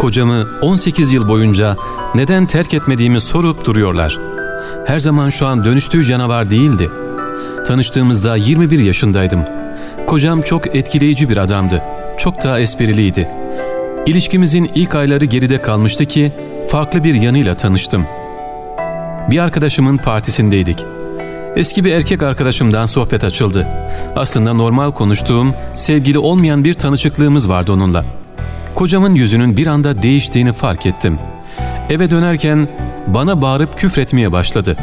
Kocamı 18 yıl boyunca neden terk etmediğimi sorup duruyorlar. Her zaman şu an dönüştüğü canavar değildi. Tanıştığımızda 21 yaşındaydım. Kocam çok etkileyici bir adamdı. Çok da espriliydi. İlişkimizin ilk ayları geride kalmıştı ki farklı bir yanıyla tanıştım. Bir arkadaşımın partisindeydik. Eski bir erkek arkadaşımdan sohbet açıldı. Aslında normal konuştuğum, sevgili olmayan bir tanışıklığımız vardı onunla. Kocamın yüzünün bir anda değiştiğini fark ettim. Eve dönerken bana bağırıp küfretmeye başladı.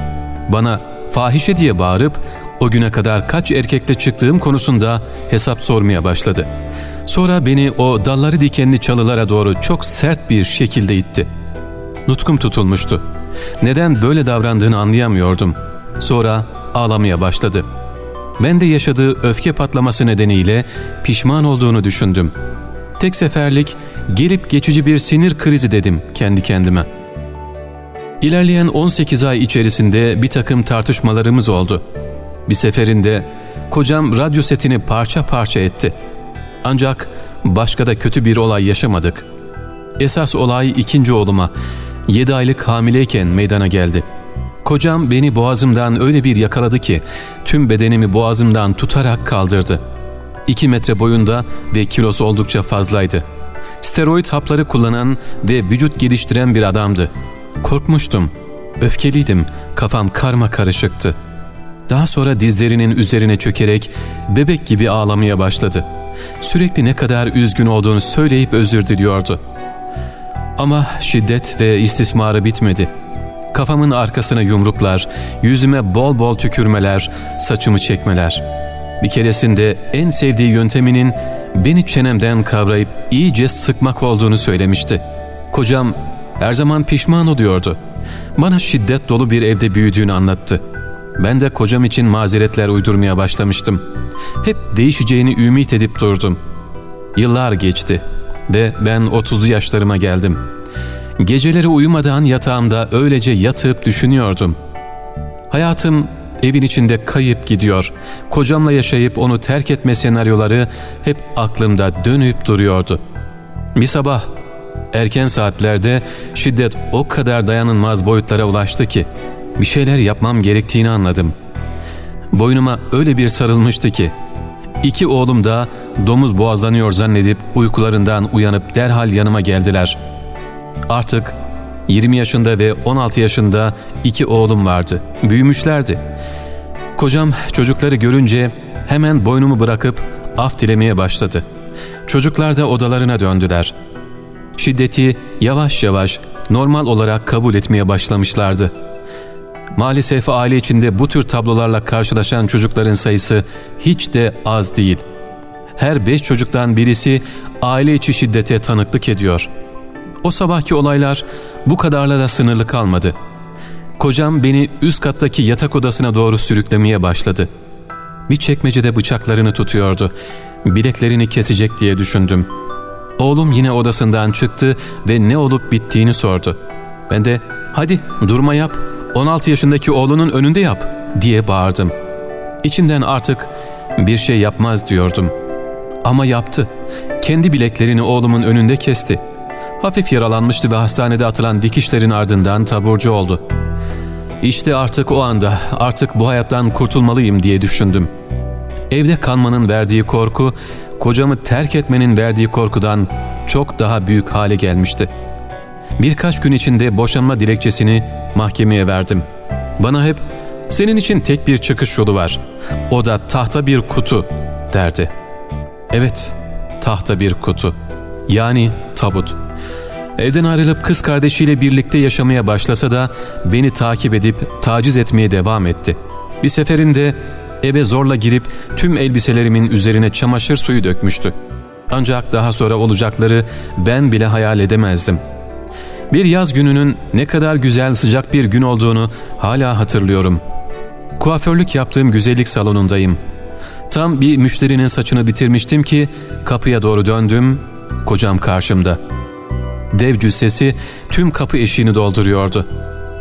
Bana fahişe diye bağırıp o güne kadar kaç erkekle çıktığım konusunda hesap sormaya başladı. Sonra beni o dalları dikenli çalılara doğru çok sert bir şekilde itti. Nutkum tutulmuştu. Neden böyle davrandığını anlayamıyordum. Sonra ağlamaya başladı. Ben de yaşadığı öfke patlaması nedeniyle pişman olduğunu düşündüm. Tek seferlik gelip geçici bir sinir krizi dedim kendi kendime. İlerleyen 18 ay içerisinde bir takım tartışmalarımız oldu. Bir seferinde kocam radyo setini parça parça etti. Ancak başka da kötü bir olay yaşamadık. Esas olay ikinci oğluma 7 aylık hamileyken meydana geldi. Kocam beni boğazımdan öyle bir yakaladı ki tüm bedenimi boğazımdan tutarak kaldırdı. 2 metre boyunda ve kilosu oldukça fazlaydı. Steroid hapları kullanan ve vücut geliştiren bir adamdı. Korkmuştum, öfkeliydim, kafam karma karışıktı. Daha sonra dizlerinin üzerine çökerek bebek gibi ağlamaya başladı. Sürekli ne kadar üzgün olduğunu söyleyip özür diliyordu. Ama şiddet ve istismarı bitmedi. Kafamın arkasına yumruklar, yüzüme bol bol tükürmeler, saçımı çekmeler. Bir keresinde en sevdiği yönteminin beni çenemden kavrayıp iyice sıkmak olduğunu söylemişti. Kocam her zaman pişman oluyordu. Bana şiddet dolu bir evde büyüdüğünü anlattı. Ben de kocam için mazeretler uydurmaya başlamıştım. Hep değişeceğini ümit edip durdum. Yıllar geçti ve ben 30'lu yaşlarıma geldim. Geceleri uyumadan yatağımda öylece yatıp düşünüyordum. Hayatım evin içinde kayıp gidiyor. Kocamla yaşayıp onu terk etme senaryoları hep aklımda dönüp duruyordu. Bir sabah erken saatlerde şiddet o kadar dayanılmaz boyutlara ulaştı ki bir şeyler yapmam gerektiğini anladım. Boynuma öyle bir sarılmıştı ki iki oğlum da domuz boğazlanıyor zannedip uykularından uyanıp derhal yanıma geldiler. Artık 20 yaşında ve 16 yaşında iki oğlum vardı. Büyümüşlerdi. Kocam çocukları görünce hemen boynumu bırakıp af dilemeye başladı. Çocuklar da odalarına döndüler. Şiddeti yavaş yavaş normal olarak kabul etmeye başlamışlardı. Maalesef aile içinde bu tür tablolarla karşılaşan çocukların sayısı hiç de az değil. Her beş çocuktan birisi aile içi şiddete tanıklık ediyor. O sabahki olaylar bu kadarla da sınırlı kalmadı. Kocam beni üst kattaki yatak odasına doğru sürüklemeye başladı. Bir çekmecede bıçaklarını tutuyordu. Bileklerini kesecek diye düşündüm. Oğlum yine odasından çıktı ve ne olup bittiğini sordu. Ben de hadi durma yap, 16 yaşındaki oğlunun önünde yap diye bağırdım. İçimden artık bir şey yapmaz diyordum. Ama yaptı. Kendi bileklerini oğlumun önünde kesti. Hafif yaralanmıştı ve hastanede atılan dikişlerin ardından taburcu oldu. İşte artık o anda, artık bu hayattan kurtulmalıyım diye düşündüm. Evde kalmanın verdiği korku, kocamı terk etmenin verdiği korkudan çok daha büyük hale gelmişti. Birkaç gün içinde boşanma dilekçesini mahkemeye verdim. Bana hep senin için tek bir çıkış yolu var. O da tahta bir kutu derdi. Evet, tahta bir kutu. Yani tabut. Evden ayrılıp kız kardeşiyle birlikte yaşamaya başlasa da beni takip edip taciz etmeye devam etti. Bir seferinde eve zorla girip tüm elbiselerimin üzerine çamaşır suyu dökmüştü. Ancak daha sonra olacakları ben bile hayal edemezdim. Bir yaz gününün ne kadar güzel sıcak bir gün olduğunu hala hatırlıyorum. Kuaförlük yaptığım güzellik salonundayım. Tam bir müşterinin saçını bitirmiştim ki kapıya doğru döndüm, kocam karşımda. Dev cüssesi tüm kapı eşiğini dolduruyordu.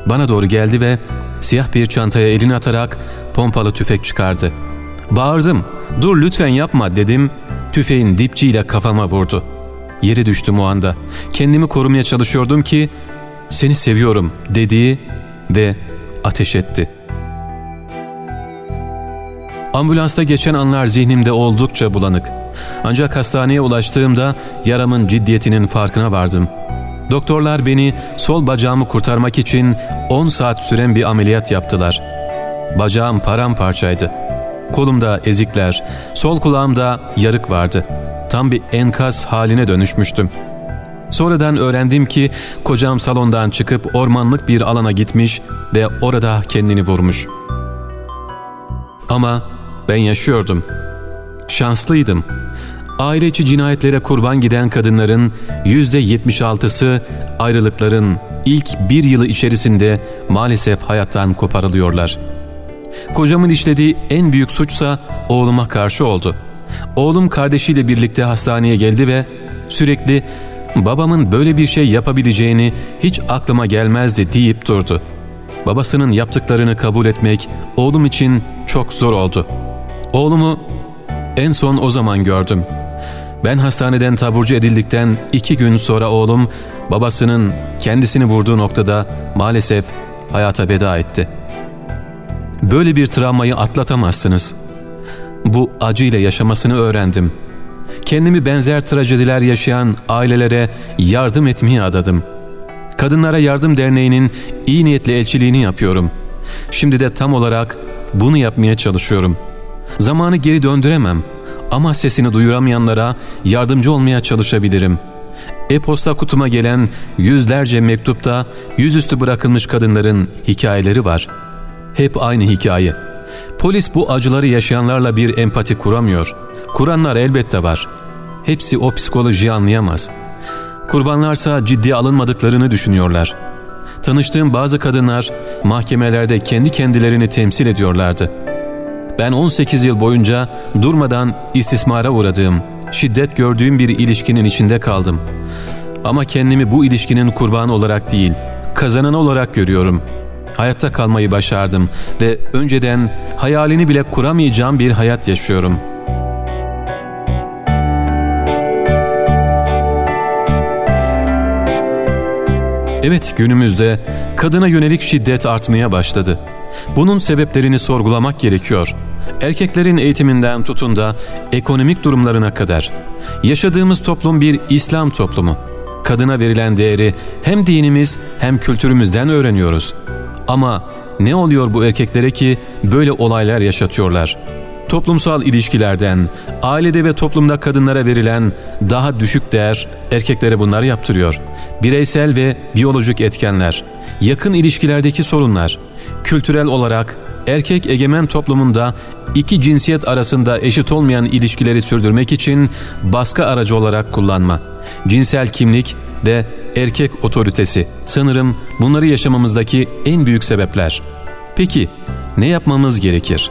Bana doğru geldi ve siyah bir çantaya elini atarak pompalı tüfek çıkardı. Bağırdım, ''Dur lütfen yapma'' dedim, tüfeğin dipçiyle kafama vurdu. Yere düştüm o anda. Kendimi korumaya çalışıyordum ki seni seviyorum dediği ve ateş etti. Ambulansta geçen anlar zihnimde oldukça bulanık. Ancak hastaneye ulaştığımda yaramın ciddiyetinin farkına vardım. Doktorlar beni sol bacağımı kurtarmak için 10 saat süren bir ameliyat yaptılar. Bacağım paramparçaydı. Kolumda ezikler, sol kulağımda yarık vardı. Tam bir enkaz haline dönüşmüştüm. Sonradan öğrendim ki kocam salondan çıkıp ormanlık bir alana gitmiş ve orada kendini vurmuş. Ama ben yaşıyordum. Şanslıydım. Aile içi cinayetlere kurban giden kadınların %76'sı ayrılıkların ilk bir yılı içerisinde maalesef hayattan koparılıyorlar. Kocamın işlediği en büyük suçsa oğluma karşı oldu. Oğlum kardeşiyle birlikte hastaneye geldi ve sürekli babamın böyle bir şey yapabileceğini hiç aklıma gelmezdi deyip durdu. Babasının yaptıklarını kabul etmek oğlum için çok zor oldu. Oğlumu en son o zaman gördüm. Ben hastaneden taburcu edildikten iki gün sonra oğlum babasının kendisini vurduğu noktada maalesef hayata veda etti. Böyle bir travmayı atlatamazsınız. Bu acıyla yaşamasını öğrendim. Kendimi benzer trajediler yaşayan ailelere yardım etmeye adadım. Kadınlara Yardım Derneği'nin iyi niyetli elçiliğini yapıyorum. Şimdi de tam olarak bunu yapmaya çalışıyorum. Zamanı geri döndüremem ama sesini duyuramayanlara yardımcı olmaya çalışabilirim. E-posta kutuma gelen yüzlerce mektupta yüzüstü bırakılmış kadınların hikayeleri var. Hep aynı hikaye. Polis bu acıları yaşayanlarla bir empati kuramıyor. Kuranlar elbette var. Hepsi o psikolojiyi anlayamaz. Kurbanlarsa ciddiye alınmadıklarını düşünüyorlar. Tanıştığım bazı kadınlar mahkemelerde kendi kendilerini temsil ediyorlardı. Ben 18 yıl boyunca durmadan istismara uğradığım, şiddet gördüğüm bir ilişkinin içinde kaldım. Ama kendimi bu ilişkinin kurbanı olarak değil, kazanan olarak görüyorum. Hayatta kalmayı başardım ve önceden hayalini bile kuramayacağım bir hayat yaşıyorum.'' Evet günümüzde kadına yönelik şiddet artmaya başladı. Bunun sebeplerini sorgulamak gerekiyor. Erkeklerin eğitiminden tutun da ekonomik durumlarına kadar. Yaşadığımız toplum bir İslam toplumu. Kadına verilen değeri hem dinimiz hem kültürümüzden öğreniyoruz. Ama ne oluyor bu erkeklere ki böyle olaylar yaşatıyorlar? Toplumsal ilişkilerden, ailede ve toplumda kadınlara verilen daha düşük değer erkeklere bunlar yaptırıyor. Bireysel ve biyolojik etkenler, yakın ilişkilerdeki sorunlar, kültürel olarak erkek egemen toplumunda iki cinsiyet arasında eşit olmayan ilişkileri sürdürmek için baskı aracı olarak kullanma, cinsel kimlik ve erkek otoritesi sanırım bunları yaşamamızdaki en büyük sebepler. Peki ne yapmamız gerekir?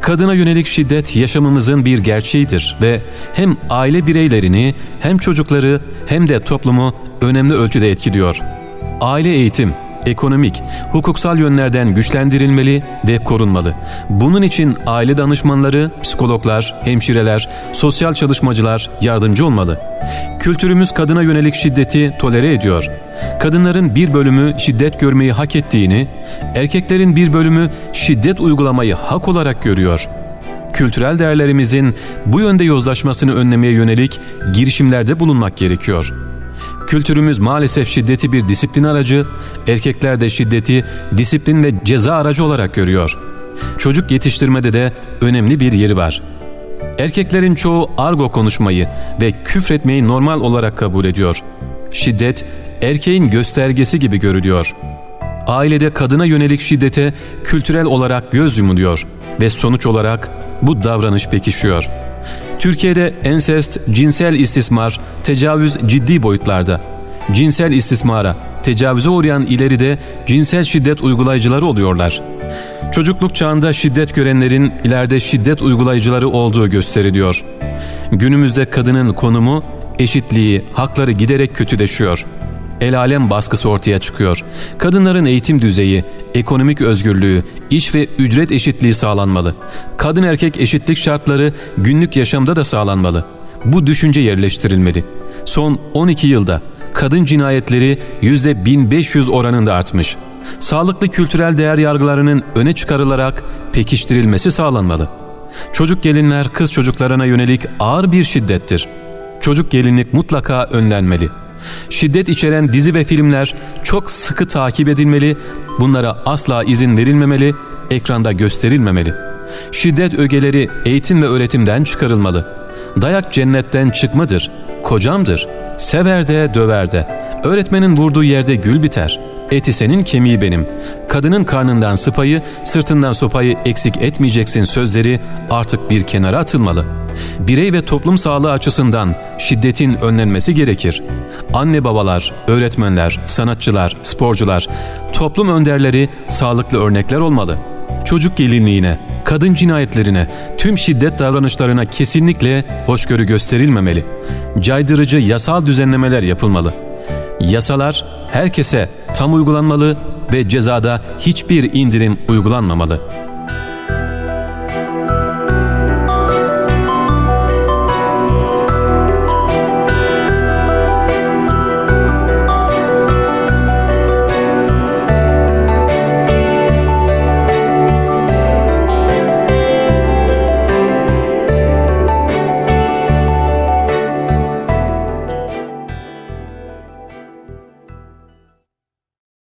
Kadına yönelik şiddet yaşamımızın bir gerçeğidir ve hem aile bireylerini hem çocukları hem de toplumu önemli ölçüde etkiliyor. Aile eğitim, ekonomik, hukuksal yönlerden güçlendirilmeli ve korunmalı. Bunun için aile danışmanları, psikologlar, hemşireler, sosyal çalışmacılar yardımcı olmalı. Kültürümüz kadına yönelik şiddeti tolere ediyor. Kadınların bir bölümü şiddet görmeyi hak ettiğini, erkeklerin bir bölümü şiddet uygulamayı hak olarak görüyor. Kültürel değerlerimizin bu yönde yozlaşmasını önlemeye yönelik girişimlerde bulunmak gerekiyor.'' Kültürümüz maalesef şiddeti bir disiplin aracı, erkekler de şiddeti disiplin ve ceza aracı olarak görüyor. Çocuk yetiştirmede de önemli bir yeri var. Erkeklerin çoğu argo konuşmayı ve küfretmeyi normal olarak kabul ediyor. Şiddet erkeğin göstergesi gibi görülüyor. Ailede kadına yönelik şiddete kültürel olarak göz yumuluyor ve sonuç olarak bu davranış pekişiyor.'' Türkiye'de ensest, cinsel istismar, tecavüz ciddi boyutlarda. Cinsel istismara, tecavüze uğrayan ileride cinsel şiddet uygulayıcıları oluyorlar. Çocukluk çağında şiddet görenlerin ileride şiddet uygulayıcıları olduğu gösteriliyor. Günümüzde kadının konumu, eşitliği, hakları giderek kötüleşiyor.'' El alem baskısı ortaya çıkıyor. Kadınların eğitim düzeyi, ekonomik özgürlüğü, iş ve ücret eşitliği sağlanmalı. Kadın erkek eşitlik şartları günlük yaşamda da sağlanmalı. Bu düşünce yerleştirilmeli. Son 12 yılda kadın cinayetleri %1500 oranında artmış. Sağlıklı kültürel değer yargılarının öne çıkarılarak pekiştirilmesi sağlanmalı. Çocuk gelinler kız çocuklarına yönelik ağır bir şiddettir. Çocuk gelinlik mutlaka önlenmeli. Şiddet içeren dizi ve filmler çok sıkı takip edilmeli, bunlara asla izin verilmemeli, ekranda gösterilmemeli. Şiddet ögeleri eğitim ve öğretimden çıkarılmalı. Dayak cennetten çıkmadır, kocamdır, sever de döver de. Öğretmenin vurduğu yerde gül biter. Eti senin kemiği benim. Kadının karnından sıpayı, sırtından sopayı eksik etmeyeceksin sözleri artık bir kenara atılmalı. Birey ve toplum sağlığı açısından şiddetin önlenmesi gerekir. Anne babalar, öğretmenler, sanatçılar, sporcular, toplum önderleri sağlıklı örnekler olmalı. Çocuk gelinliğine, kadın cinayetlerine, tüm şiddet davranışlarına kesinlikle hoşgörü gösterilmemeli. Caydırıcı yasal düzenlemeler yapılmalı. Yasalar herkese tam uygulanmalı ve cezada hiçbir indirim uygulanmamalı.